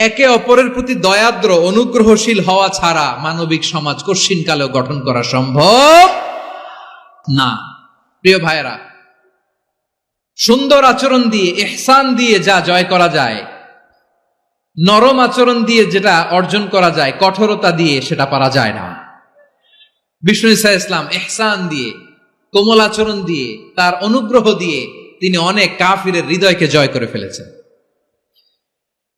একে অপরের প্রতি দয়াদ্র, অনুগ্রহশীল হওয়া ছাড়া মানবিক সমাজ কশিনকালেও গঠন করা সম্ভব না। প্রিয় ভাইয়েরা, সুন্দর আচরণ দিয়ে এহসান দিয়ে যা জয় করা যায়, নরম আচরণ দিয়ে যেটা অর্জন করা যায়, কঠোরতা দিয়ে সেটা পারা যায় না। বিষ্ণু ইসা ইসলাম এহসান দিয়ে, কোমল আচরণ দিয়ে, তার অনুগ্রহ দিয়ে তিনি অনেক কাফিরের হৃদয়কে জয় করে ফেলেছেন।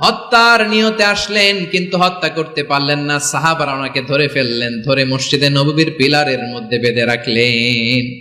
হত্যার নিয়তে আসলেন, কিন্তু হত্যা করতে পারলেন না। সাহাবারা ওনাকে ধরে ফেললেন, ধরে মসজিদে নববীর পিলারের মধ্যে বেঁধে রাখলেন।